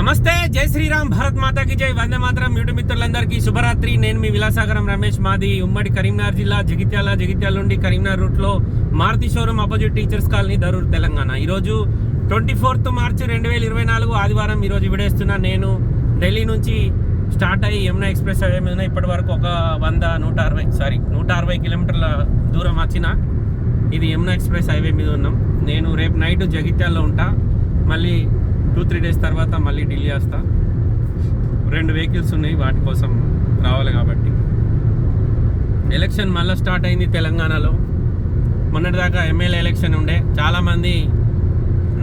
నమస్తే జై శ్రీరామ్ భారత్ మాతాకి జై. వందే మాతరం యూట్యూబ్ మిత్రులందరికీ శుభరాత్రి. నేను మీ విలాసాగరం రమేష్ మాది ఉమ్మడి కరీంనగర్ జిల్లా జగిత్యాల జగిత్యాల నుండి కరీంనగర్ రూట్లో Maruti showroom opposite teachers colony Darur Telangana. ఈరోజు ట్వంటీ ఫోర్త్ మార్చి రెండు వేల ఇరవై నాలుగు ఆదివారం ఈరోజు విడేస్తున్నా నేను ఢిల్లీ నుంచి స్టార్ట్ అయ్యి యమునా ఎక్స్ప్రెస్ హైవే మీద ఇప్పటి వరకు ఒక వంద నూట అరవై సారీ నూట అరవై కిలోమీటర్ల దూరం వచ్చిన ఇది యమునా ఎక్స్ప్రెస్ హైవే మీద ఉన్నాం. నేను రేపు నైట్ జగిత్యాల్లో ఉంటా. మళ్ళీ టూ త్రీ డేస్ తర్వాత మళ్ళీ ఢిల్లీ వస్తా. రెండు వెహికల్స్ ఉన్నాయి వాటి కోసం రావాలి కాబట్టి. ఎలక్షన్ మళ్ళీ స్టార్ట్ అయింది తెలంగాణలో. మొన్నటిదాకా ఎమ్మెల్యే ఎలక్షన్ ఉండే. చాలామంది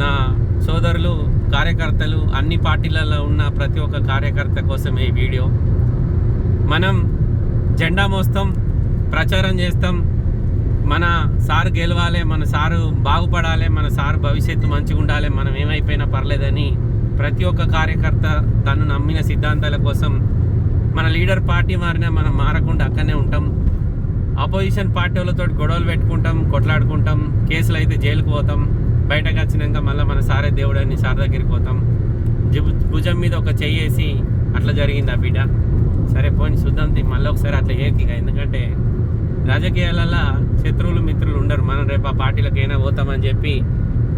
నా సోదరులు కార్యకర్తలు అన్ని పార్టీలలో ఉన్న ప్రతి ఒక్క కార్యకర్త కోసం ఈ వీడియో. మనం జెండా మోస్తాం ప్రచారం చేస్తాం మన సార్ గెలవాలి మన సారు బాగుపడాలి మన సారు భవిష్యత్తు మంచిగా ఉండాలి మనం ఏమైపోయినా పర్లేదని ప్రతి ఒక్క కార్యకర్త తను నమ్మిన సిద్ధాంతాల కోసం మన లీడర్ పార్టీ మారినా మనం మారకుండా అక్కడనే ఉంటాం. అపోజిషన్ పార్టీ వాళ్ళతో గొడవలు పెట్టుకుంటాం కొట్లాడుకుంటాం కేసులు అయితే జైలుకు పోతాం బయటకు వచ్చినాక మళ్ళీ మన సారే దేవుడు అని సార్ దగ్గరికి పోతాం. భుజం మీద ఒక చెయ్యేసి అట్లా జరిగింది ఆ బిడ్డ? సరే పోని చూద్దాం మళ్ళీ ఒకసారి అట్లా ఏకిగా ఎందుకంటే రాజకీయాలలో శత్రువులు మిత్రులు ఉండరు. మనం రేపు ఆ పార్టీలకైనా పోతామని చెప్పి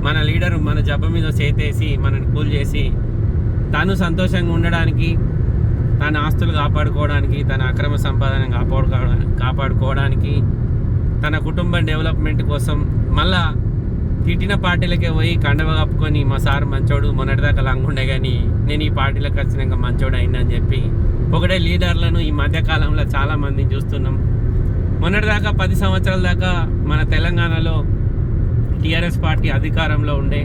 మన లీడరు మన జబ్బ మీద చేతేసి మనని కూల్ చేసి తాను సంతోషంగా ఉండడానికి తన ఆస్తులు కాపాడుకోవడానికి తన అక్రమ సంపాదన కాపాడుకోవడానికి కాపాడుకోవడానికి తన కుటుంబ డెవలప్మెంట్ కోసం మళ్ళా తిట్టిన పార్టీలకే పోయి కండవ కప్పుకొని మా సార్ మంచోడు మొన్నటిదాకా లంగుండే కానీ నేను ఈ పార్టీలకు వచ్చినాక మంచోడు అయిందని చెప్పి ఒకటే లీడర్లను ఈ మధ్యకాలంలో చాలామందిని చూస్తున్నాం. మొన్నటిదాకా పది సంవత్సరాల దాకా మన తెలంగాణలో టీఆర్ఎస్ పార్టీ అధికారంలో ఉండే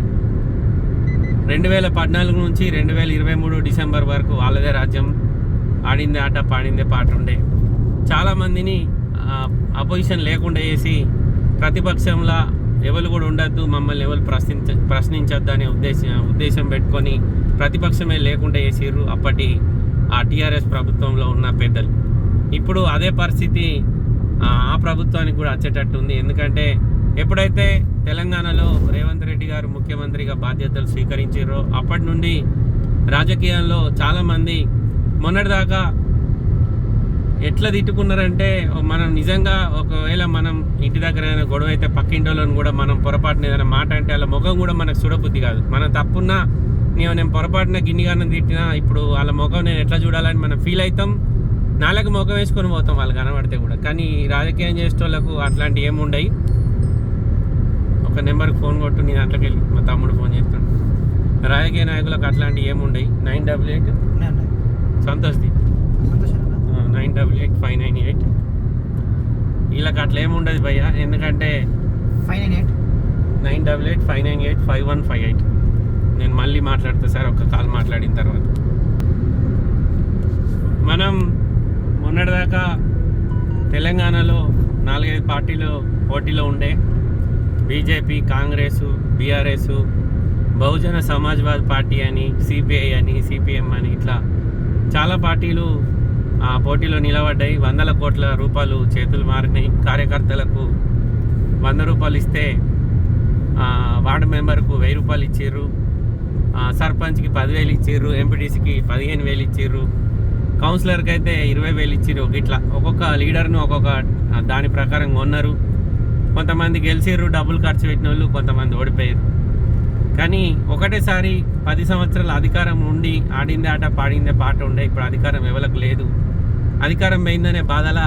రెండు వేల పద్నాలుగు నుంచి రెండు వేల ఇరవై మూడు డిసెంబర్ వరకు వాళ్ళదే రాజ్యం. ఆడిందే ఆట పాడిందే పాట ఉండే. చాలామందిని అపోజిషన్ లేకుండా చేసి ప్రతిపక్షంలో ఎవరు కూడా ఉండద్దు మమ్మల్ని ఎవరు ప్రశ్నించ ప్రశ్నించొద్దు అనే ఉద్దేశం ఉద్దేశం పెట్టుకొని ప్రతిపక్షమే లేకుండా చేసిర్రు అప్పటి ఆ టీఆర్ఎస్ ప్రభుత్వంలో ఉన్న పెద్దలు. ఇప్పుడు అదే పరిస్థితి ఆ ప్రభుత్వానికి కూడా వచ్చేటట్టు ఉంది. ఎందుకంటే ఎప్పుడైతే తెలంగాణలో రేవంత్ రెడ్డి గారు ముఖ్యమంత్రిగా బాధ్యతలు స్వీకరించారో అప్పటి నుండి రాజకీయాల్లో చాలామంది మొన్నటిదాకా ఎట్లా తిట్టుకున్నారంటే మనం నిజంగా ఒకవేళ మనం ఇంటి దగ్గర ఏదైనా గొడవ అయితే పక్కింటి కూడా మనం పొరపాటున ఏదైనా మాట అంటే వాళ్ళ ముఖం కూడా మనకు చూడబుద్ధి కాదు. మనం తప్పున్నా నేను నేను పొరపాటున గిన్నిగానం తిట్టినా ఇప్పుడు వాళ్ళ ముఖం నేను ఎట్లా చూడాలని మనం ఫీల్ అవుతాం. నాలుగు ముఖం వేసుకొని పోతాం వాళ్ళు కనబడితే కూడా. కానీ రాజకీయం చేసే వాళ్ళకు అట్లాంటివి ఏమి ఉండయి. ఒక నెంబర్కి ఫోన్ కొట్టు నేను అట్లకి వెళ్ళి. మా తమ్ముడు ఫోన్ చేస్తాడు. రాజకీయ నాయకులకు అట్లాంటివి ఏమి ఉండయి. Nine double eight. సంతోష్ది. Nine double eight five nine eight. వీళ్ళకి అట్లా ఏమి ఉండదు భయ్య. ఎందుకంటే five nine eight. Nine double eight five nine eight five one five eight. నేను మళ్ళీ మాట్లాడతా. సార్ ఒక కాల్ మాట్లాడిన తర్వాత. మనం మొన్నటిదాకా తెలంగాణలో నాలుగైదు పార్టీలు పోటీలో ఉండే BJP Congress BRS Bahujan Samajwad party అని సిపిఐ అని సిపిఎం అని ఇట్లా చాలా పార్టీలు ఆ పోటీలో నిలబడ్డాయి. వందల కోట్ల రూపాయలు చేతులు మారినాయి. కార్యకర్తలకు వంద రూపాయలు ఇస్తే వార్డు మెంబర్కు వెయ్యి రూపాయలు ఇచ్చారు సర్పంచ్కి పదివేలు ఇచ్చారు ఎంపీటీసీకి పదిహేను వేలు ఇచ్చారు కౌన్సిలర్కి అయితే ఇరవై వేలు ఇచ్చారు ఇట్లా ఒక్కొక్క లీడర్ను ఒక్కొక్క దాని ప్రకారం కొన్నారు. కొంతమంది గెలిచారు డబ్బులు ఖర్చు పెట్టిన వాళ్ళు కొంతమంది ఓడిపోయారు కానీ ఒకటేసారి పది సంవత్సరాల అధికారం ఉండి ఆడిందే ఆట పాడిందే పాట ఉండే ఇప్పుడు అధికారం ఎవరికి లేదు. అధికారం పోయిందనే బాధల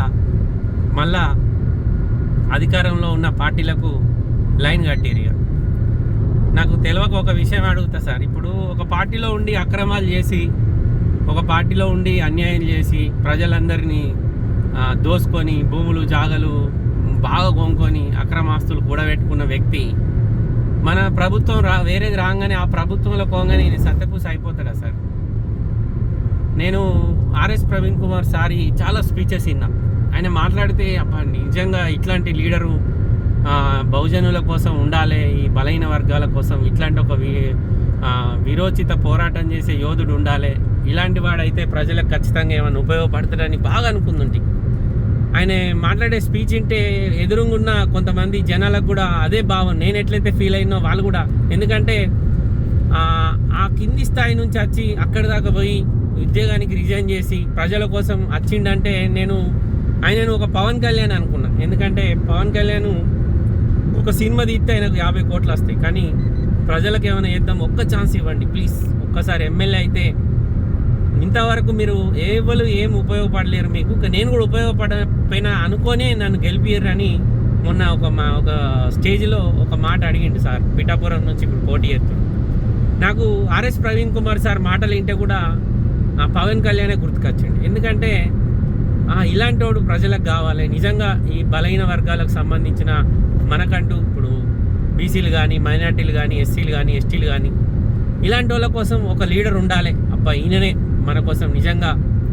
మళ్ళా అధికారంలో ఉన్న పార్టీలకు లైన్ కట్టిరు ఇక నాకు తెలియక ఒక విషయం అడుగుతా సార్. ఇప్పుడు ఒక పార్టీలో ఉండి అక్రమాలు చేసి ఒక పార్టీలో ఉండి అన్యాయం చేసి ప్రజలందరినీ దోసుకొని భూములు జాగలు బాగా కొనుక్కొని అక్రమాస్తులు కూడబెట్టుకున్న వ్యక్తి మన ప్రభుత్వం రా వేరేది రాగానే ఆ ప్రభుత్వంలో పోగానే ఈయన సత్యపూస అయిపోతాడా సార్? నేను ఆర్ఎస్ ప్రవీణ్ కుమార్ సారి చాలా స్పీచెస్ విన్నా. ఆయన మాట్లాడితే అబ్బా నిజంగా ఇట్లాంటి లీడరు బహుజనుల కోసం ఉండాలి ఈ బలహీన వర్గాల కోసం ఇట్లాంటి ఒక వి విరోచిత పోరాటం చేసే యోధుడు ఉండాలి. ఇలాంటి వాడైతే ప్రజలకు ఖచ్చితంగా ఏమైనా ఉపయోగపడతాడని బాగా అనుకుందండి ఆయన మాట్లాడే స్పీచ్ వింటే ఎదురుగున్న కొంతమంది జనాలకు కూడా అదే భావం. నేను ఎట్లయితే ఫీల్ అయినో వాళ్ళు కూడా. ఎందుకంటే ఆ, కింది స్థాయి నుంచి వచ్చి అక్కడి దాకా పోయి ఉద్యోగానికి రిజైన్ చేసి ప్రజల కోసం వచ్చిండంటే నేను ఆయనను ఒక పవన్ కళ్యాణ్ అనుకున్నా. ఎందుకంటే పవన్ కళ్యాణ్ ఒక సినిమా తీస్తే ఆయనకు యాభై కోట్లు వస్తాయి. కానీ ప్రజలకు ఏమైనా చేద్దాం ఒక్క ఛాన్స్ ఇవ్వండి ప్లీజ్. ఒక్కసారి ఎమ్మెల్యే అయితే ఇంతవరకు మీరు ఎవరు ఏం ఉపయోగపడలేరు మీకు. నేను కూడా ఉపయోగపడపోయినా అనుకోనే నన్ను గెలిపియరు అని మొన్న ఒక మా ఒక స్టేజ్లో ఒక మాట అడిగిండు సార్ పిఠాపురం నుంచి ఇప్పుడు పోటీ చేస్తాడు నాకు ఆర్ఎస్ ప్రవీణ్ కుమార్ సార్ మాటలు వింటే కూడా ఆ పవన్ కళ్యాణే గుర్తుకొచ్చిండు. ఎందుకంటే ఇలాంటి వాడు ప్రజలకు కావాలి. నిజంగా ఈ బలహీన వర్గాలకు సంబంధించిన మనకంటూ ఇప్పుడు బీసీలు కానీ మైనార్టీలు కానీ ఎస్సీలు కానీ ఎస్టీలు కానీ ఇలాంటి వాళ్ళ కోసం ఒక లీడర్ ఉండాలి. అబ్బా ఈయననే. మన కోసం నిజంగా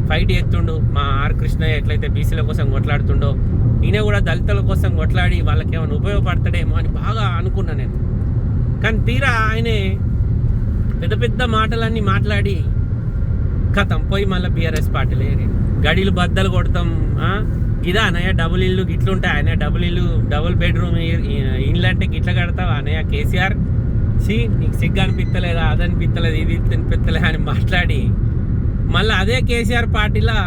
ఫైట్ చేస్తుండు. మా ఆర్ కృష్ణయ్య ఎట్లయితే బీసీల కోసం కొట్లాడుతుండో ఈయన కూడా దళితుల కోసం కొట్లాడి వాళ్ళకి ఏమైనా ఉపయోగపడతాడేమో అని బాగా అనుకున్నా నేను. కానీ తీరా ఆయనే పెద్ద పెద్ద మాటలన్నీ మాట్లాడి కథం పోయి మళ్ళీ బీఆర్ఎస్ పార్టీ ఏరి గడిలు బద్దలు కొడతాం ఇదా అన్నయ్య డబుల్ ఇల్లు గిట్లుంటాయి. అన్నయ్య డబుల్ ఇల్లు డబుల్ బెడ్రూమ్ ఇల్లు అంటే గిట్ల కడతావు? అన్నయ్య కేసీఆర్ సి నీకు సిగ్గు అనిపిస్తలేదా అది అనిపిస్తలేదు ఇది అనిపిస్తలేదు అని మాట్లాడి మళ్ళీ అదే కేసీఆర్ పార్టీలో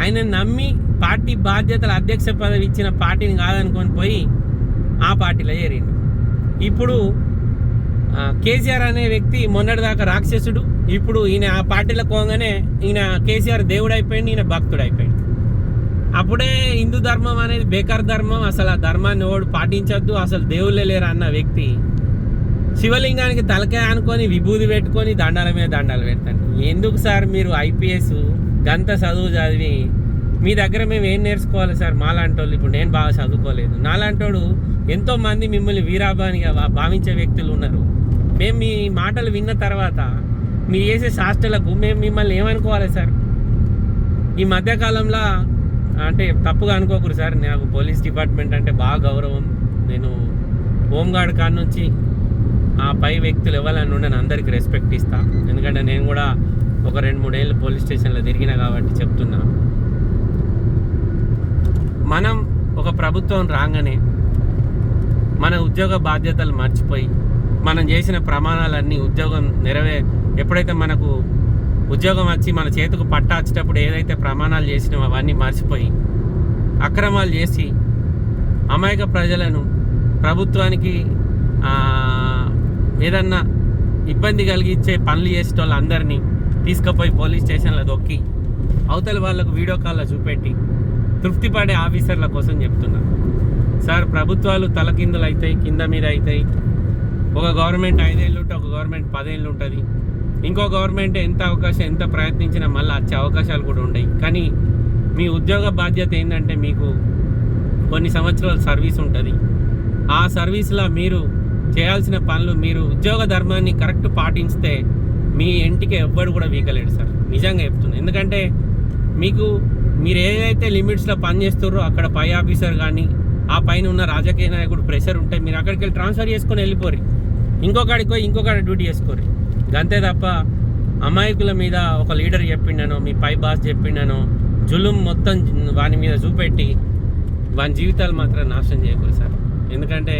ఆయన నమ్మి పార్టీ బాధ్యతల అధ్యక్ష పదవి ఇచ్చిన పార్టీని కాదనుకొని పోయి ఆ పార్టీలో చేరిండు. ఇప్పుడు కేసీఆర్ అనే వ్యక్తి మొన్నటిదాకా రాక్షసుడు. ఇప్పుడు ఈయన ఆ పార్టీలో పోగానే ఈయన కేసీఆర్ దేవుడు అయిపోయింది ఈయన భక్తుడు అయిపోయింది అప్పుడే హిందూ ధర్మం అనేది బేకార్ ధర్మం. అసలు ఆ ధర్మాన్ని ఎవడు పాటించొద్దు అసలు దేవుళ్ళే లేరు అన్న వ్యక్తి శివలింగానికి తలకాయ అనుకొని విభూది పెట్టుకొని దండాల మీద దండాలు పెడతాను. ఎందుకు సార్ మీరు ఐపీఎస్ గంత చదువు చదివి మీ దగ్గర మేము ఏం నేర్చుకోవాలి సార్? మాలాంటి వాళ్ళు ఇప్పుడు నేను బాగా చదువుకోలేదు. నాలాంటోడు ఎంతోమంది మిమ్మల్ని వీరాభానిగా భావించే వ్యక్తులు ఉన్నారు. మేము మీ మాటలు విన్న తర్వాత మీరు చేసే శాస్త్రలకు మేము మిమ్మల్ని ఏమనుకోవాలి సార్? ఈ మధ్యకాలంలో అంటే తప్పుగా అనుకోకూడదు సార్. నాకు పోలీస్ డిపార్ట్మెంట్ అంటే బాగా గౌరవం. నేను హోంగార్డ్ కాడ నుంచి ఆ పై వ్యక్తులు ఎవరైనా ఉండని అందరికి రెస్పెక్ట్ ఇస్తా. ఎందుకంటే నేను కూడా ఒక రెండు మూడేళ్ళు పోలీస్ స్టేషన్లో తిరిగిన కాబట్టి చెప్తున్నా. మనం ఒక ప్రభుత్వం రాగానే మన ఉద్యోగ బాధ్యతలు మర్చిపోయి మనం చేసిన ప్రమాణాలన్నీ ఉద్యోగం నెరవే ఎప్పుడైతే మనకు ఉద్యోగం వచ్చి మన చేతికి పట్టా వచ్చేటప్పుడు ఏదైతే ప్రమాణాలు చేసినామో అవన్నీ మర్చిపోయి అక్రమాలు చేసి అమాయక ప్రజలను ప్రభుత్వానికి ఆ, ఏదన్నా ఇబ్బంది కలిగించే పనులు చేసే వాళ్ళందరినీ తీసుకుపోయి పోలీస్ స్టేషన్లో దొక్కి అవతల వాళ్ళకు వీడియో కాల్లో చూపెట్టి తృప్తి పడే ఆఫీసర్ల కోసం చెప్తున్నా. సార్ ప్రభుత్వాలు తలకిందులు అవుతాయి కింద మీద అవుతాయి ఒక గవర్నమెంట్ ఐదేళ్ళు ఉంటే ఒక గవర్నమెంట్ పదేళ్ళు ఉంటుంది. ఇంకో గవర్నమెంట్ ఎంత అవకాశం ఎంత ప్రయత్నించినా మళ్ళీ వచ్చే అవకాశాలు కూడా ఉండయి. కానీ మీ ఉద్యోగ బాధ్యత ఏంటంటే మీకు కొన్ని సంవత్సరాల సర్వీస్ ఉంటుంది. ఆ సర్వీస్లో మీరు చేయాల్సిన పనులు మీరు ఉద్యోగ ధర్మాన్ని కరెక్ట్ పాటిస్తే మీ ఇంటికి ఎవ్వడు కూడా వీకలేడు సార్. నిజంగా చెప్తున్నాను ఎందుకంటే మీకు మీరు ఏదైతే లిమిట్స్లో పనిచేస్తారో అక్కడ పై ఆఫీసర్ కానీ ఆ పైన ఉన్న రాజకీయ నాయకుడు ప్రెషర్ ఉంటే మీరు అక్కడికి వెళ్ళి ట్రాన్స్ఫర్ చేసుకొని వెళ్ళిపోరు. ఇంకొకడికి పోయి ఇంకొకటి డ్యూటీ చేసుకోరు. అంతే తప్ప అమాయకుల మీద ఒక లీడర్ చెప్పిండనో మీ పై బాస్ చెప్పిండనో జులుం మొత్తం వాని మీద చూపెట్టి వాని జీవితాలు మాత్రం నాశనం చేయకూడదు సార్. ఎందుకంటే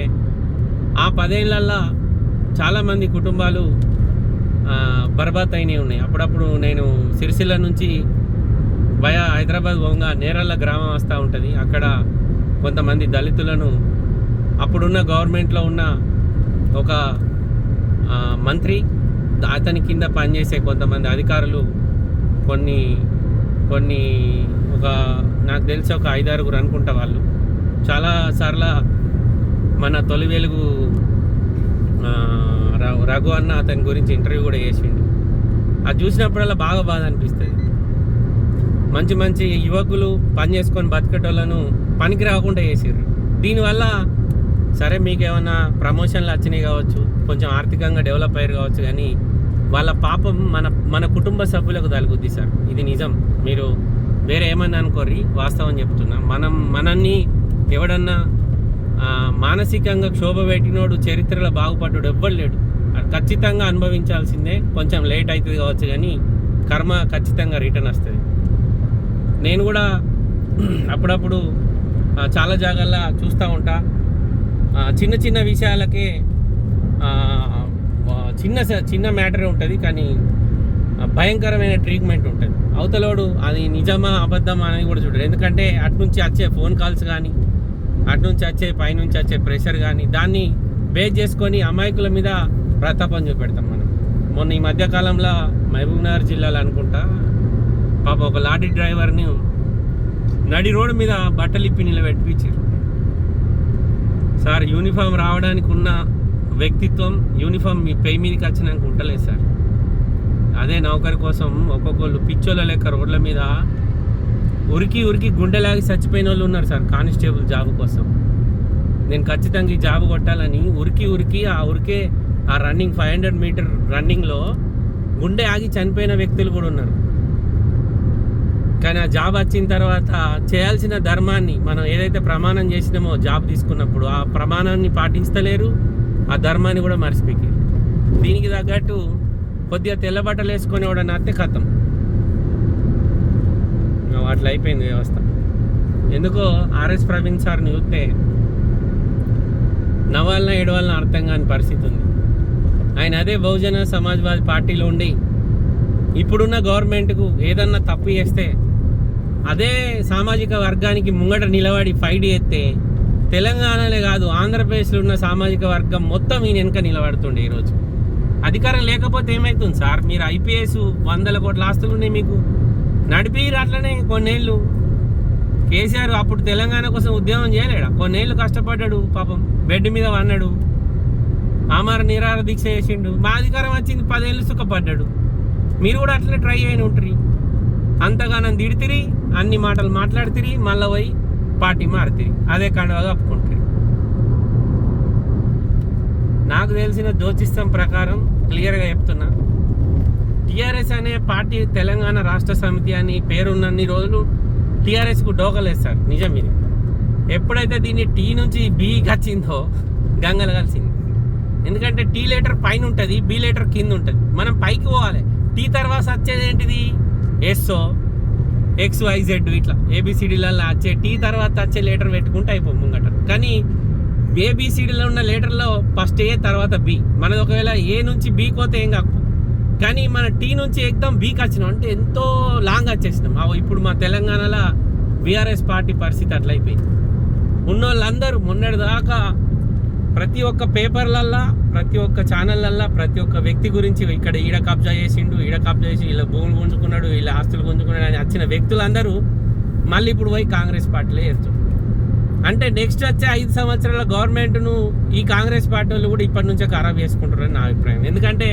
ఆ పదేళ్ళల్లో చాలామంది కుటుంబాలు బర్బాత్ అయినవి ఉన్నాయి. అప్పుడప్పుడు నేను సిరిసిల్ల నుంచి వయా హైదరాబాద్ పోగా నేరళ్ళ గ్రామం వస్తూ ఉంటుంది. అక్కడ కొంతమంది దళితులను అప్పుడున్న గవర్నమెంట్లో ఉన్న ఒక మంత్రి అతని కింద పనిచేసే కొంతమంది అధికారులు కొన్ని కొన్ని ఒక నాకు తెలిసి ఒక ఐదారుగురు అనుకుంటా వాళ్ళు. చాలా సార్లు మన తొలి వెలుగు ర- రఘు అన్న అతని గురించి ఇంటర్వ్యూ కూడా చేసిండు. అది చూసినప్పుడల్లా బాగా బాధ అనిపిస్తుంది. మంచి మంచి యువకులు పని చేసుకొని బతికేటోళ్ళను పనికి రాకుండా చేసారు దీనివల్ల సరే మీకు ఏమైనా ప్రమోషన్లు వచ్చినాయి కావచ్చు కొంచెం ఆర్థికంగా డెవలప్ అయ్యారు కావచ్చు కానీ వాళ్ళ పాపం మన మన కుటుంబ సభ్యులకు తలుగుద్ది సార్. ఇది నిజం. మీరు వేరే ఏమన్నా అనుకోర్రి వాస్తవం చెప్తున్నా. మనం మనల్ని ఎవడన్నా మానసికంగా క్షోభ పెట్టినోడు చరిత్రలో బాగుపడ్డాడు ఎవ్వడు లేడు. అది ఖచ్చితంగా అనుభవించాల్సిందే. కొంచెం లేట్ అవుతుంది కావచ్చు కానీ కర్మ ఖచ్చితంగా రిటర్న్ వస్తుంది. నేను కూడా అప్పుడప్పుడు చాలా జాగాల్లో చూస్తూ ఉంటా. చిన్న చిన్న విషయాలకే చిన్న స- చిన్న మ్యాటరే ఉంటుంది కానీ భయంకరమైన ట్రీట్మెంట్ ఉంటుంది. అవతలోడు అది నిజమా అబద్ధమా అనేది కూడా చూడరు ఎందుకంటే అటు నుంచి వచ్చే ఫోన్ కాల్స్ కానీ అటు నుంచి వచ్చే పైనుంచి వచ్చే ప్రెషర్ కానీ దాన్ని బేస్ చేసుకొని అమాయకుల మీద ప్రతాపం చూపెడతాం మనం. మొన్న ఈ మధ్యకాలంలో మహబూబ్నగర్ జిల్లాలో అనుకుంటా పాప ఒక లారీ డ్రైవర్ని నడి రోడ్డు మీద బట్టలు ఇప్పి నిలబెట్టించారు సార్ యూనిఫామ్ రావడానికి ఉన్న వ్యక్తిత్వం యూనిఫామ్ మీ పై మీదకి వచ్చినాక ఉండలేదు సార్. అదే నౌకరి కోసం ఒక్కొక్కళ్ళు పిచ్చోళ్ళ లెక్క రోడ్ల మీద ఉరికి ఉరికి గుండెలాగి చచ్చిపోయిన వాళ్ళు ఉన్నారు సార్ కానిస్టేబుల్ జాబ్ కోసం. నేను ఖచ్చితంగా ఈ జాబ్ కొట్టాలని ఉరికి ఉరికి ఆ ఉరికే ఆ రన్నింగ్ ఫైవ్ హండ్రెడ్ మీటర్ రన్నింగ్లో గుండె ఆగి చనిపోయిన వ్యక్తులు కూడా ఉన్నారు. కానీ ఆ జాబ్ వచ్చిన తర్వాత చేయాల్సిన ధర్మాన్ని మనం ఏదైతే ప్రమాణం చేసినామో జాబ్ తీసుకున్నప్పుడు ఆ ప్రమాణాన్ని పాటించలేరు ఆ ధర్మాన్ని కూడా మర్చిపోయి దీనికి తగ్గట్టు కొద్దిగా తెల్లబట్టలు వేసుకొని వాడని అత్తే కథం. అట్లా అయిపోయింది వ్యవస్థ. ఎందుకో ఆర్ఎస్ ప్రవీణ్ సార్ని చూస్తే నవ్వాలన ఏడవాలన అర్థం కాని పరిస్థితి ఉంది. ఆయన అదే బహుజన సమాజ్వాదీ పార్టీలో ఉండి ఇప్పుడున్న గవర్నమెంట్కు ఏదన్నా తప్పు చేస్తే అదే సామాజిక వర్గానికి ముంగట నిలబడి ఫైట్ చేస్తే తెలంగాణలే కాదు ఆంధ్రప్రదేశ్లో ఉన్న సామాజిక వర్గం మొత్తం ఈయన వెనక నిలబడుతుండే ఈరోజు. అధికారం లేకపోతే ఏమవుతుంది సార్? మీరు ఐపీఎస్ వందల కోట్ల ఆస్తులు ఉన్నాయి మీకు. నడిపిరు అట్లనే కొన్నేళ్ళు. కేసీఆర్ అప్పుడు తెలంగాణ కోసం ఉద్యమం చేయలేడా? కొన్నేళ్ళు కష్టపడ్డాడు పాపం బెడ్ మీద వన్నాడు ఆమార నిరార దీక్ష చేసిండు. మా అధికారం వచ్చింది పదేళ్ళు సుఖపడ్డాడు. మీరు కూడా అట్లనే ట్రై అయిన ఉంటారు. అంతగానం తిడితిరి అన్ని మాటలు మాట్లాడితిరి మళ్ళీ పోయి పార్టీ మారుతిరి. అదే కండవగా కప్పుకుంటారు నాకు తెలిసిన జ్యోతిష్టం ప్రకారం క్లియర్గా చెప్తున్నా. టీఆర్ఎస్ అనే పార్టీ తెలంగాణ రాష్ట్ర సమితి అని పేరున్నన్ని రోజులు టీఆర్ఎస్కు డోకలేస్తారు నిజం ఇది. ఎప్పుడైతే దీన్ని టీ నుంచి బీకి వచ్చిందో గంగలు కలిసింది. ఎందుకంటే టీ లీటర్ పైన ఉంటుంది బి లెటర్ కింద ఉంటుంది. మనం పైకి పోవాలి. టీ తర్వాత వచ్చేది ఏంటిది? ఎస్ఓ ఎక్స్ వైజెడ్ ఇట్లా ఏబిసిడీలలో వచ్చే టీ తర్వాత వచ్చే లీటర్ పెట్టుకుంటే అయిపో ముంగట. కానీ ఏబిసిడీలో ఉన్న లీటర్లో ఫస్ట్ ఏ తర్వాత బి మనది ఒకవేళ ఏ నుంచి బి పోతే ఏం కాకు కానీ మన టీ నుంచి ఎక్దం బీకి వచ్చినాం. అంటే ఎంతో లాంగ్ వచ్చేసినాం. ఇప్పుడు మా తెలంగాణలో బీఆర్ఎస్ పార్టీ పరిస్థితి అట్లయిపోయింది. ఉన్నోళ్ళందరూ మొన్నటి దాకా ప్రతి ఒక్క పేపర్లల్లా ప్రతి ఒక్క ఛానళ్ళల్లా ప్రతి ఒక్క వ్యక్తి గురించి ఇక్కడ ఈడ కబ్జా చేసిండు ఈడ కబ్జా చేసి వీళ్ళ భూములు గుంజుకున్నాడు వీళ్ళ ఆస్తులు గుంజుకున్నాడు అని వచ్చిన వ్యక్తులందరూ మళ్ళీ ఇప్పుడు పోయి కాంగ్రెస్ పార్టీలో చేరుతారు అంటే నెక్స్ట్ వచ్చే ఐదు సంవత్సరాల గవర్నమెంట్ను ఈ కాంగ్రెస్ పార్టీ వాళ్ళు కూడా ఇప్పటి నుంచే ఖరాబ్ చేసుకుంటారని నా అభిప్రాయం. ఎందుకంటే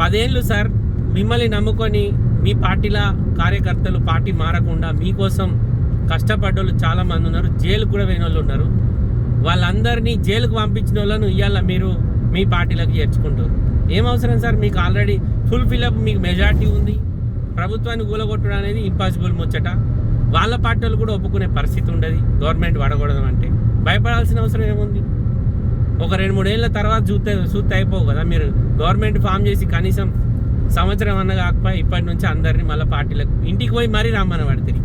పదేళ్ళు సార్ మిమ్మల్ని నమ్ముకొని మీ పార్టీల కార్యకర్తలు పార్టీ మారకుండా మీకోసం కష్టపడ్డోళ్ళు చాలామంది ఉన్నారు జైలుకు కూడా పోయిన వాళ్ళు ఉన్నారు. వాళ్ళందరినీ జైలుకు పంపించిన వాళ్ళను ఇవాళ మీరు మీ పార్టీలకు చేర్చుకుంటారు ఏం అవసరం సార్ మీకు ఆల్రెడీ ఫుల్ ఫిలప్ మీకు మెజార్టీ ఉంది. ప్రభుత్వాన్ని కూలగొట్టడం అనేది ఇంపాసిబుల్ ముచ్చట. వాళ్ళ పార్టీలు కూడా ఒప్పుకునే పరిస్థితి ఉండదు గవర్నమెంట్ వాడకూడదు అంటే. భయపడాల్సిన అవసరం ఏముంది? ఒక రెండు మూడేళ్ళ తర్వాత చూస్తే చూస్తే అయిపోవు కదా. మీరు గవర్నమెంట్ ఫామ్ చేసి కనీసం సంవత్సరం అన్న కాకపోయి ఇప్పటి నుంచి అందరినీ మళ్ళీ పార్టీలకు ఇంటికి పోయి మరీ రమ్మని పడుతుంది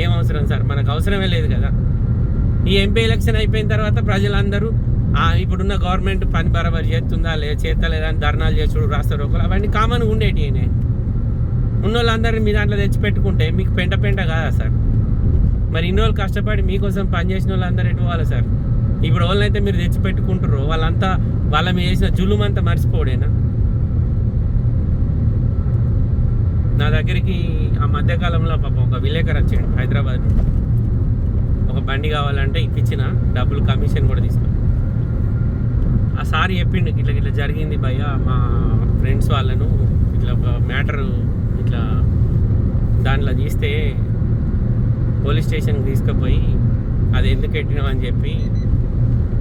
ఏం అవసరం సార్? మనకు అవసరమే లేదు కదా. ఈ ఎంపీ ఎలక్షన్ అయిపోయిన తర్వాత ప్రజలందరూ ఇప్పుడున్న గవర్నమెంట్ పని బరాబర్ చేస్తుందా లేదా చేస్తలేదా అని ధర్నాలు చేసుడు రాస్తారు ఒకరు అవన్నీ కామన్గా ఉండేటి ఉన్న వాళ్ళందరినీ మీ దాంట్లో తెచ్చి పెట్టుకుంటే మీకు పెంట పెంట కాదా సార్? మరి ఇన్ని రోజులు కష్టపడి మీకోసం పనిచేసిన వాళ్ళందరూ ఎటు పోవాలి సార్? ఇప్పుడు వాళ్ళనైతే మీరు తెచ్చిపెట్టుకుంటారు వాళ్ళంతా వాళ్ళ మీద చేసిన జులుం అంతా మర్చిపోడేనా? నా దగ్గరికి ఆ మధ్యకాలంలో పాపం ఒక విలేకరు వచ్చాడు హైదరాబాద్ నుండి. ఒక బండి కావాలంటే ఇప్పించిన డబ్బులు కమిషన్ కూడా తీసుకున్నాను ఆ సారి చెప్పిండు ఇట్లా ఇట్లా జరిగింది భయ్య మా ఫ్రెండ్స్ వాళ్ళను ఇట్లా ఒక మ్యాటర్ ఇట్లా దాంట్లో తీస్తే పోలీస్ స్టేషన్కి తీసుకుపోయి అది ఎందుకు ఎట్టినామని చెప్పి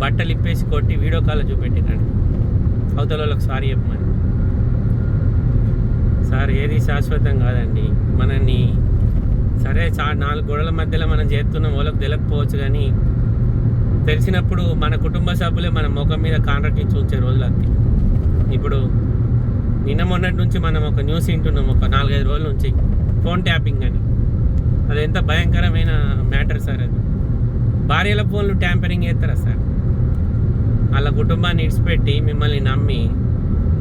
బట్టలు ఇప్పేసి కొట్టి వీడియో కాల్ చూపెట్టినాడు. అవతల వాళ్ళకి సారీ చెప్పమని. సార్ ఏది శాశ్వతం కాదండి. మనల్ని సరే చా నాలుగు గోడల మధ్యలో మనం చేస్తున్నాం వాళ్ళకి తెలియకపోవచ్చు కానీ తెలిసినప్పుడు మన కుటుంబ సభ్యులే మన ముఖం మీద కాంట్రాక్ట్ ఉంచే రోజులు అది ఇప్పుడు నిన్న మొన్నటి నుంచి మనం ఒక న్యూస్ వింటున్నాం ఒక నాలుగైదు రోజుల నుంచి. ఫోన్ ట్యాపింగ్ అని. అది ఎంత భయంకరమైన మ్యాటర్ సార్ అది. భార్యల ఫోన్లు ట్యాంపరింగ్ చేస్తారా సార్? వాళ్ళ కుటుంబాన్ని ఇడిచిపెట్టి మిమ్మల్ని నమ్మి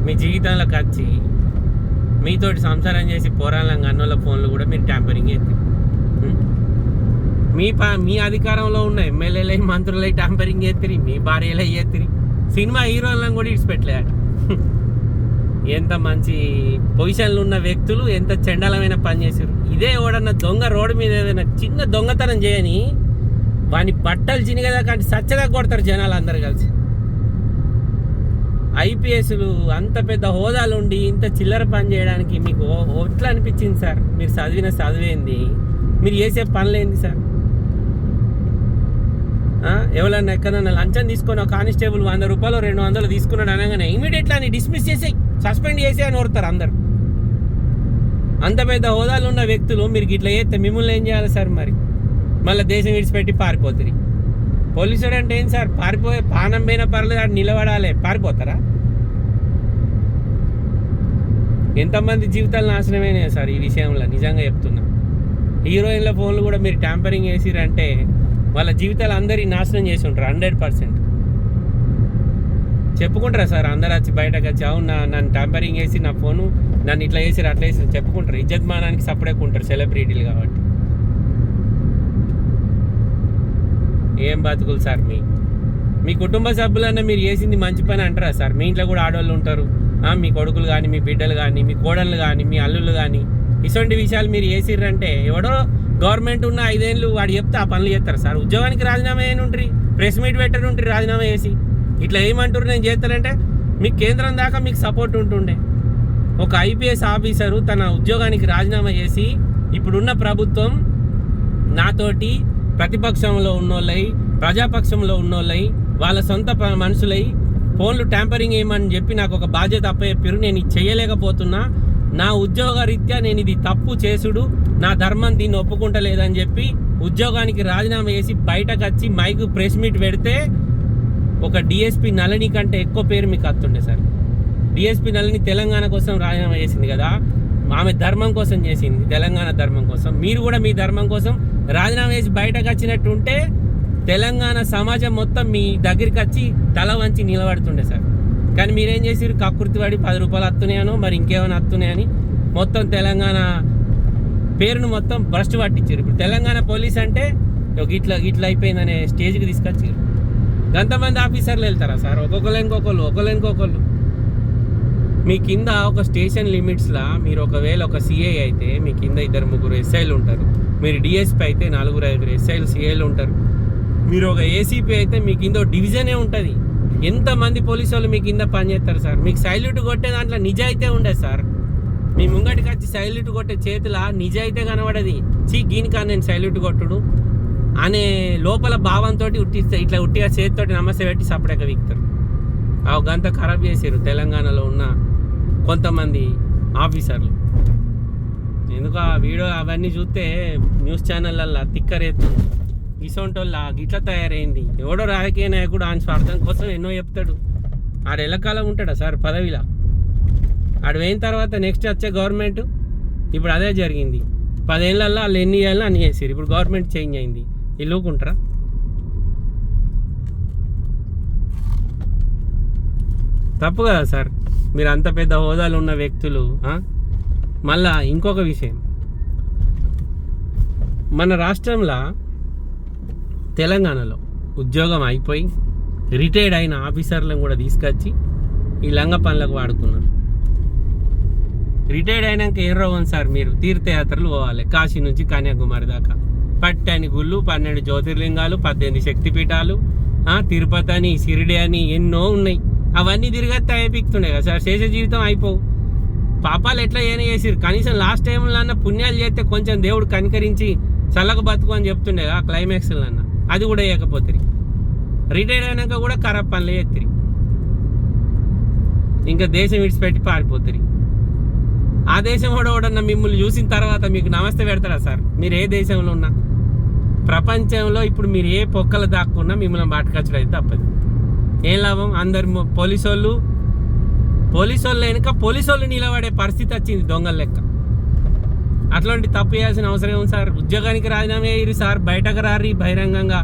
మీ జీవితంలోకి వచ్చి మీతోటి సంసారం చేసి పోరాళ్ళంగా అన్నోళ్ళ ఫోన్లు కూడా మీరు ట్యాంపరింగ్ చేస్తారు మీ ప మీ అధికారంలో ఉన్న ఎమ్మెల్యేలై మంత్రులై ట్యాంపరింగ్ చేస్తారు మీ భార్యలై చేస్తారు సినిమా హీరోలను కూడా ఇడిచిపెట్టలేట ఎంత మంచి పొజిషన్లు ఉన్న వ్యక్తులు ఎంత చండాలమైన పని చేశారు ఇదే ఎవడన్నా దొంగ రోడ్డు మీద ఏదైనా చిన్న దొంగతనం చేయని వాని బట్టలు చినిగదా కానీ సచ్చగా కొడతారు జనాలు అందరు కలిసి. ఐపీఎస్లు అంత పెద్ద హోదాలు ఉండి ఇంత చిల్లర పని చేయడానికి మీకు ఓ- ఎట్లా అనిపించింది సార్? మీరు చదివిన చదివేంది? మీరు చేసే పనులేంది సార్? ఎవరన్నా ఎక్కడన్నా లంచం తీసుకొని ఒక కానిస్టేబుల్ వంద రూపాయలు రెండు వందలు తీసుకున్నాడు అనగానే ఇమీడియట్లీ అని డిస్మిస్ చేసి సస్పెండ్ చేసి అని ఓరుతారు అందరు. అంత పెద్ద హోదాలు ఉన్న వ్యక్తులు మీరు ఇట్లా చేస్తే మిమ్మల్ని ఏం చేయాలి సార్ మరి? మళ్ళీ దేశం విడిచిపెట్టి పారిపోతుంది పోలీసుడు అంటే ఏం సార్? పారిపోయే పానం పోయినా పర్లేదు ఆడు నిలబడాలి. పారిపోతారా? ఎంతమంది జీవితాలు నాశనమైనాయి సార్ ఈ విషయంలో నిజంగా చెప్తున్నా. హీరోయిన్ల ఫోన్లు కూడా మీరు ట్యాంపరింగ్ చేసిరంటే వాళ్ళ జీవితాలు అందరి నాశనం చేసి ఉంటారు హండ్రెడ్ పర్సెంట్. చెప్పుకుంటారా సార్? అందరు వచ్చి బయటకు వచ్చి అవును నా నన్ను ట్యాంపరింగ్ చేసి నా ఫోను నన్ను ఇట్లా చేసి అట్లా చేసి చెప్పుకుంటారు. ఇజ్జత్ మానానికి ఉంటారు సెలబ్రిటీలు కాబట్టి. ఏం బతుకులు సార్ మీ? మీ కుటుంబ సభ్యులన్నా మీరు చేసింది మంచి పని అంటారా సార్? మీ ఇంట్లో కూడా ఆడవాళ్ళు ఉంటారు. మీ కొడుకులు కానీ మీ బిడ్డలు కానీ మీ కోడళ్ళు కానీ మీ అల్లుళ్ళు కానీ ఇటువంటి విషయాలు మీరు చేసిర్రంటే ఎవడో గవర్నమెంట్ ఉన్న ఐదేళ్ళు వాడు చెప్తే ఆ పనులు చేస్తారు సార్. ఉద్యోగానికి రాజీనామా అయిన ఉంటారు ప్రెస్ మీట్ పెట్టరు ఉంటారు రాజీనామా చేసి. ఇట్లా ఏమంటారు నేను చేస్తానంటే మీ కేంద్రం దాకా మీకు సపోర్ట్ ఉంటుండే. ఒక ఐపీఎస్ ఆఫీసరు తన ఉద్యోగానికి రాజీనామా చేసి ఇప్పుడున్న ప్రభుత్వం నాతోటి ప్రతిపక్షంలో ఉన్నోళ్ళై ప్రజాపక్షంలో ఉన్నోళ్ళై వాళ్ళ సొంత మనుషులై ఫోన్లు ట్యాంపరింగ్ చేయమని చెప్పి నాకు ఒక బాధ్యత అప్పచెప్పారు నేను ఇది చేయలేకపోతున్నా. నా ఉద్యోగ రీత్యా నేను ఇది తప్పు చేసుడు. నా ధర్మం దీన్ని ఒప్పుకుంటలేదని చెప్పి ఉద్యోగానికి రాజీనామా చేసి బయటకు వచ్చి మైక్ ప్రెస్ మీట్ పెడితే ఒక డిఎస్పి నళని కంటే ఎక్కువ పేరు మీకు వస్తుండే సార్. డిఎస్పి నళని తెలంగాణ కోసం రాజీనామా చేసింది కదా. ఆమె ధర్మం కోసం చేసింది తెలంగాణ ధర్మం కోసం. మీరు కూడా మీ ధర్మం కోసం రాజీనామా చేసి బయటకు వచ్చినట్టు ఉంటే తెలంగాణ సమాజం మొత్తం మీ దగ్గరికి వచ్చి తల వంచి నిలబడుతుండే సార్. కానీ మీరేం చేసారు కకృతి పడి పది రూపాయలు వస్తున్నాయనో మరి ఇంకేమైనా వస్తున్నాయని మొత్తం తెలంగాణ పేరును మొత్తం భ్రష్టు పట్టించారు ఇప్పుడు తెలంగాణ పోలీస్ అంటే ఒక ఇట్లా ఇట్లా అయిపోయిందనే స్టేజ్కి తీసుకొచ్చారు గంతమంది ఆఫీసర్లు వెళ్తారా సార్? ఒక్కొక్కరు ఇంకొకళ్ళు ఒకళ్ళు ఇంకొకళ్ళు. మీ కింద ఒక స్టేషన్ లిమిట్స్లా మీరు ఒకవేళ ఒక సిఐ అయితే మీ కింద ఇద్దరు ముగ్గురు ఎస్ఐలు ఉంటారు. మీరు డిఎస్పీ అయితే నలుగురు ఐదుగురు ఎస్ఐలు సిఐలు ఉంటారు. మీరు ఒక ఏసీపీ అయితే మీ కింద డివిజనే ఉంటుంది. ఎంతమంది పోలీసు వాళ్ళు మీ కింద పనిచేస్తారు సార్? మీకు సైల్యూట్ కొట్టే దాంట్లో నిజాయితీ ఉండదు సార్. మీ ముంగటికి వచ్చి సైల్యూట్ కొట్టే చేతుల నిజాయితీ కనబడది. చీ గీనికా నేను సైల్యూట్ కొట్టుడు అనే లోపల భావంతో ఉట్టిస్తే ఇట్లా ఉట్టిగా చేతితోటి నమస్తే పెట్టి సపడక వీక్తారు. ఆ గంత ఖరాబ్ చేసారు తెలంగాణలో ఉన్న కొంతమంది ఆఫీసర్లు. ఎందుకు ఆ వీడియో అవన్నీ చూస్తే న్యూస్ ఛానళ్ళల్లో తిక్కరేస్తుంది ఇసొంటోళ్ళ గిట్ల తయారైంది. ఎవడో రాజకీయ నాయకుడు ఆయన స్వార్థం కోసం ఎన్నో చెప్తాడు. ఆడు ఎల్లకాలం ఉంటాడా సార్ పదవిలా? ఆడు పోయిన తర్వాత నెక్స్ట్ వచ్చే గవర్నమెంట్? ఇప్పుడు అదే జరిగింది. పదేళ్ళల్లో వాళ్ళు ఎన్ని చేయాలో అన్ని చేసారు ఇప్పుడు గవర్నమెంట్ చేంజ్ అయింది. ఇల్లుకుంటారా తప్పు కదా సార్. మీరు అంత పెద్ద హోదాలు ఉన్న వ్యక్తులు మళ్ళా ఇంకొక విషయం. మన రాష్ట్రంలో తెలంగాణలో ఉద్యోగం అయిపోయి రిటైర్డ్ అయిన ఆఫీసర్లను కూడా తీసుకొచ్చి ఈ లంగ పనులకు వాడుకున్నారు. రిటైర్డ్ అయినాక ఏం రోగం సార్ మీరు తీర్థయాత్రలు పోవాలి. కాశీ నుంచి కన్యాకుమారి దాకా. పట్టని గుళ్ళు పన్నెండు జ్యోతిర్లింగాలు పద్దెనిమిది శక్తిపీఠాలు తిరుపతి అని షిరిడి అని ఎన్నో ఉన్నాయి. అవన్నీ తిరిగత్తే అయిపోతుండే కదా సార్. శేష జీవితం అయిపోవు. పాపాలు ఎట్లా ఏమైనా చేసిరు కనీసం లాస్ట్ టైంలో పుణ్యాలు చేస్తే కొంచెం దేవుడు కనికరించి చల్లక బతుకు అని చెప్తుండే ఆ క్లైమాక్స్లో అన్న. అది కూడా వేయకపోతే రిటైర్ అయినాక కూడా ఖరాబ్ పనులు చేస్తారు ఇంకా దేశం విడిచిపెట్టి పారిపోతారు. ఆ దేశం కూడా ఎవడన్నా మిమ్మల్ని చూసిన తర్వాత మీకు నమస్తే పెడతారా సార్? మీరు ఏ దేశంలో ఉన్నా. ప్రపంచంలో ఇప్పుడు మీరు ఏ పొక్కలు దాక్కున్నా మిమ్మల్ని బాటకచ్చడం అయితే తప్పదు. ఏం లాభం? అందరు పోలీసు వాళ్ళు పోలీసు వాళ్ళు వెనుక పోలీసు వాళ్ళు నిలబడే పరిస్థితి వచ్చింది దొంగల లెక్క. అట్లాంటి తప్పు చేయాల్సిన అవసరం ఉంది సార్? ఉద్యోగానికి రాజీనామా అయ్యి సార్. బయటకు రారి బహిరంగంగా.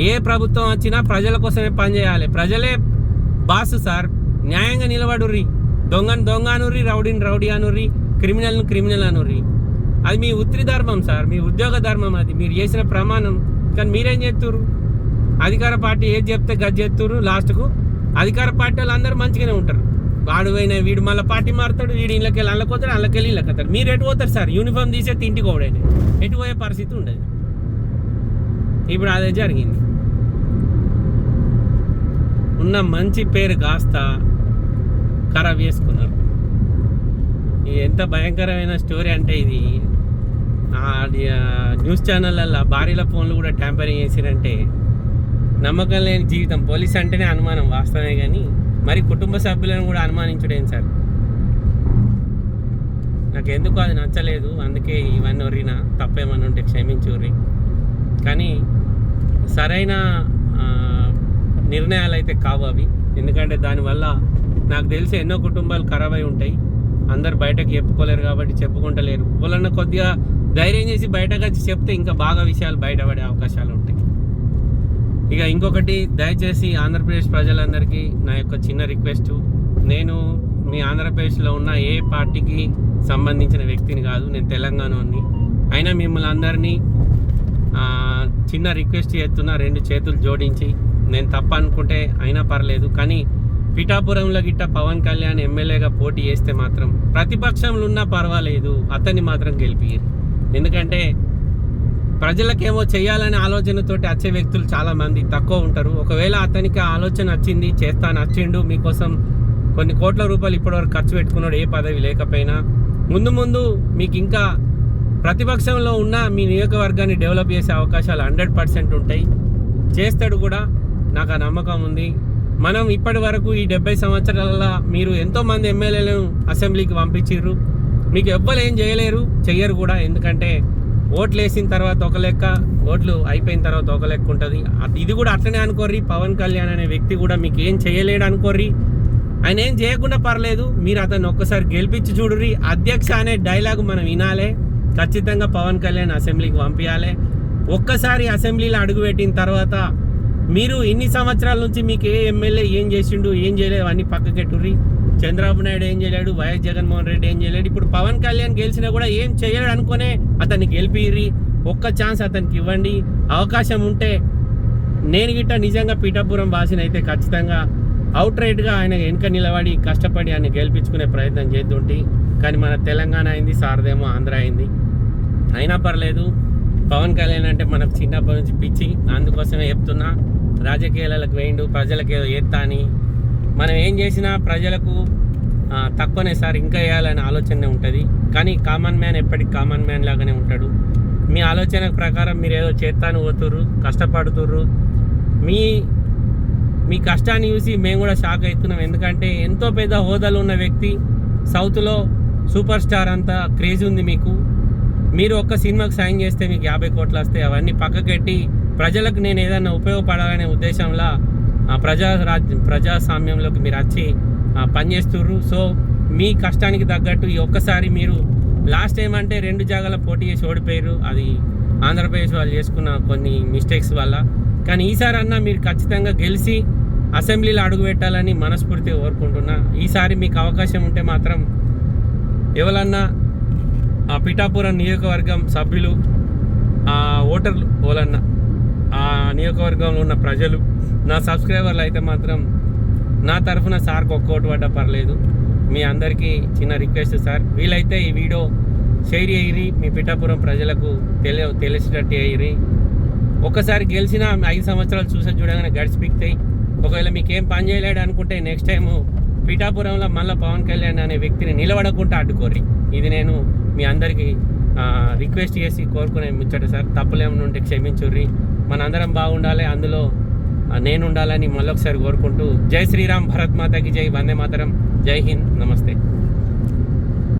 ఏ ప్రభుత్వం వచ్చినా ప్రజల కోసమే పనిచేయాలి ప్రజలే బాసు సార్. న్యాయంగా నిలబడుర్రి. దొంగను దొంగ అనుర్రి రౌడీని రౌడీ అనుర్రి క్రిమినల్ను క్రిమినల్ అనుర్రి. అది మీ ఉత్రి ధర్మం సార్. మీ ఉద్యోగ ధర్మం అది. మీరు చేసిన ప్రమాణం. కానీ మీరేం చేస్తుర్రు? అధికార పార్టీ ఏది చెప్తే గది చేస్తుర్రు లాస్ట్కు. అధికార పార్టీ వాళ్ళు అందరూ మంచిగానే ఉంటారు. వాడు పోయిన వీడు మళ్ళీ పార్టీ మారుతాడు వీడు ఇళ్ళకి వెళ్ళి అల్లకి పోతాడు అల్లకి వెళ్ళి ఇళ్ళకి వస్తాడు మీరు ఎటు పోతారు సార్? యూనిఫామ్ తీసే ఇంటికి పోవడైనా ఎటు పోయే పరిస్థితి ఉండదు. ఇప్పుడు అదే జరిగింది. ఉన్న మంచి పేరు కాస్త ఖరాబ్ చేసుకున్నారు. ఇది ఎంత భయంకరమైన స్టోరీ అంటే ఇది. న్యూస్ ఛానళ్ళల్లో భార్యల ఫోన్లు కూడా ట్యాంపరింగ్ చేసిరంటే నమ్మకం లేని జీవితం. పోలీస్ అంటేనే అనుమానం వాస్తవమే కానీ మరి కుటుంబ సభ్యులను కూడా అనుమానించడం సార్? నాకు ఎందుకు అది నచ్చలేదు. అందుకే ఇవన్నీ ఒరినా తప్పేమని ఉంటే క్షమించుర్రి కానీ సరైన నిర్ణయాలు అయితే కావు అవి. ఎందుకంటే దానివల్ల నాకు తెలిసి ఎన్నో కుటుంబాలు ఖరాబ్ అయి ఉంటాయి. అందరు బయటకు చెప్పుకోలేరు కాబట్టి చెప్పుకుంటలేరు. వాళ్ళన్న కొద్దిగా ధైర్యం చేసి బయటకు వచ్చి చెప్తే ఇంకా బాగా విషయాలు బయటపడే అవకాశాలు ఉంటాయి. ఇక ఇంకొకటి దయచేసి ఆంధ్రప్రదేశ్ ప్రజలందరికీ నా యొక్క చిన్న రిక్వెస్ట్. నేను మీ ఆంధ్రప్రదేశ్లో ఉన్న ఏ పార్టీకి సంబంధించిన వ్యక్తిని కాదు నేను తెలంగాణని. అయినా మిమ్మల్ని అందరినీ చిన్న రిక్వెస్ట్ చేస్తున్నా రెండు చేతులు జోడించి. నేను తప్ప అనుకుంటే అయినా పర్లేదు కానీ పిఠాపురంలో గిట్ట పవన్ కళ్యాణ్ ఎమ్మెల్యేగా పోటీ చేస్తే మాత్రం ప్రతిపక్షంలో ఉన్నా పర్వాలేదు అతన్ని మాత్రం గెలిపియ్యరు. ఎందుకంటే ప్రజలకేమో చేయాలనే ఆలోచనతోటి వచ్చే వ్యక్తులు చాలామంది తక్కువ ఉంటారు. ఒకవేళ అతనికి ఆలోచన వచ్చింది చేస్తాను వచ్చిండు మీకోసం కొన్ని కోట్ల రూపాయలు ఇప్పటివరకు ఖర్చు పెట్టుకున్నాడు ఏ పదవి లేకపోయినా ముందు ముందు మీకు ఇంకా ప్రతిపక్షంలో ఉన్న మీ నియోజకవర్గాన్ని డెవలప్ చేసే అవకాశాలు హండ్రెడ్ పర్సెంట్ ఉంటాయి. చేస్తాడు కూడా నాకు ఆ నమ్మకం ఉంది. మనం ఇప్పటి వరకు ఈ డెబ్బై సంవత్సరాలలో మీరు ఎంతోమంది ఎమ్మెల్యేలను అసెంబ్లీకి పంపించారు మీకు ఎవ్వరు ఏం చేయలేరు చెయ్యరు కూడా ఎందుకంటే ఓట్లు వేసిన తర్వాత ఒక లెక్క ఓట్లు అయిపోయిన తర్వాత ఒక లెక్క ఉంటుంది. ఇది కూడా అట్లనే అనుకోర్రి. పవన్ కళ్యాణ్ అనే వ్యక్తి కూడా మీకు ఏం చేయలేడు అనుకోర్రి. ఆయన ఏం చేయకుండా పర్లేదు. మీరు అతను ఒక్కసారి గెలిపించి చూడుర్రి. అధ్యక్ష అనే డైలాగ్ మనం వినాలే. ఖచ్చితంగా పవన్ కళ్యాణ్ అసెంబ్లీకి పంపించాలి ఒక్కసారి అసెంబ్లీలో అడుగుపెట్టిన తర్వాత మీరు ఇన్ని సంవత్సరాల నుంచి మీకు ఏ ఎమ్మెల్యే ఏం చేసిండు ఏం చేయలేదు అన్నీ పక్కకెట్టుర్రి. చంద్రబాబు నాయుడు ఏం చేయలేడు వైఎస్ జగన్మోహన్ రెడ్డి ఏం చేయలేడు. ఇప్పుడు పవన్ కళ్యాణ్ గెలిచినా కూడా ఏం చేయలేడు అనుకునే అతన్ని గెలిపిర్రి. ఒక్క ఛాన్స్ అతనికి ఇవ్వండి. అవకాశం ఉంటే నేను గిట్ట నిజంగా పీఠాపురం వాసిన అయితే ఖచ్చితంగా అవుట్ రైట్గా ఆయన వెనుక నిలబడి కష్టపడి ఆయన గెలిపించుకునే ప్రయత్నం చేస్తుంటే కానీ మన తెలంగాణ అయింది సారదేమో ఆంధ్ర అయింది. అయినా పర్లేదు పవన్ కళ్యాణ్ అంటే మనకు చిన్నప్పటి నుంచి పిచ్చి. అందుకోసమే చెప్తున్నా రాజకీయాలకు వేయండు ప్రజలకు ఏదో ఎత్తా అని. మనం ఏం చేసినా ప్రజలకు తక్కువనే సార్ ఇంకా వేయాలనే ఆలోచనే ఉంటుంది. కానీ కామన్ మ్యాన్ ఎప్పటికి కామన్ మ్యాన్ లాగానే ఉంటాడు. మీ ఆలోచన ప్రకారం మీరు ఏదో చేస్తాను పోతుర్రు కష్టపడుతుర్రు. మీ మీ కష్టాన్ని చూసి మేము కూడా షాక్ అవుతున్నాం. ఎందుకంటే ఎంతో పెద్ద హోదాలు ఉన్న వ్యక్తి సౌత్లో సూపర్ స్టార్ అంతా క్రేజ్ ఉంది మీకు. మీరు ఒక్క సినిమాకి సాయం చేస్తే మీకు యాభై కోట్లు వస్తాయి. అవన్నీ పక్కకెట్టి ప్రజలకు నేను ఏదైనా ఉపయోగపడాలనే ఉద్దేశంలో ప్రజా రాజ్ ప్రజాస్వామ్యంలోకి మీరు వచ్చి పనిచేస్తుర్రు. సో మీ కష్టానికి తగ్గట్టు ఈ ఒక్కసారి మీరు లాస్ట్ టైం అంటే రెండు జాగాల పోటీ చేసి ఓడిపోయారు. అది ఆంధ్రప్రదేశ్ వాళ్ళు చేసుకున్న కొన్ని మిస్టేక్స్ వల్ల. కానీ ఈసారి అన్నా మీరు ఖచ్చితంగా గెలిచి అసెంబ్లీలో అడుగు పెట్టాలని మనస్ఫూర్తిగా కోరుకుంటున్నా. ఈసారి మీకు అవకాశం ఉంటే మాత్రం ఎవరన్నా ఆ పిఠాపురం నియోజకవర్గం సభ్యులు ఆ ఓటర్లు ఓలన్నా ఆ నియోజకవర్గంలో ఉన్న ప్రజలు నా సబ్స్క్రైబర్లు అయితే మాత్రం నా తరఫున సార్కి ఒక్కోటి పడ్డ పర్లేదు. మీ అందరికీ చిన్న రిక్వెస్ట్ సార్. వీలైతే ఈ వీడియో షేర్ చేయరి మీ పిఠాపురం ప్రజలకు తెలియ తెలిసినట్టు చేయరి ఒకసారి గెలిచిన ఐదు సంవత్సరాలు చూసే చూడగానే గడిచిపిక్తాయి ఒకవేళ మీకు ఏం పని చేయలేడు అనుకుంటే నెక్స్ట్ టైము పిఠాపురంలో మళ్ళీ పవన్ కళ్యాణ్ అనే వ్యక్తిని నిలబడకుండా అడ్డుకోరి ఇది నేను మీ అందరికీ రిక్వెస్ట్ చేసి కోరుకునే ముచ్చట సార్. తప్పులేమనుంటే క్షమించుర్రి. మనందరం బాగుండాలి. అందులో నేను ఉండాలని మళ్ళొకసారి కోరుకుంటూ జై శ్రీరామ్ భరత్ మాతాకి జై వందే మాతరం జై హింద్ నమస్తే.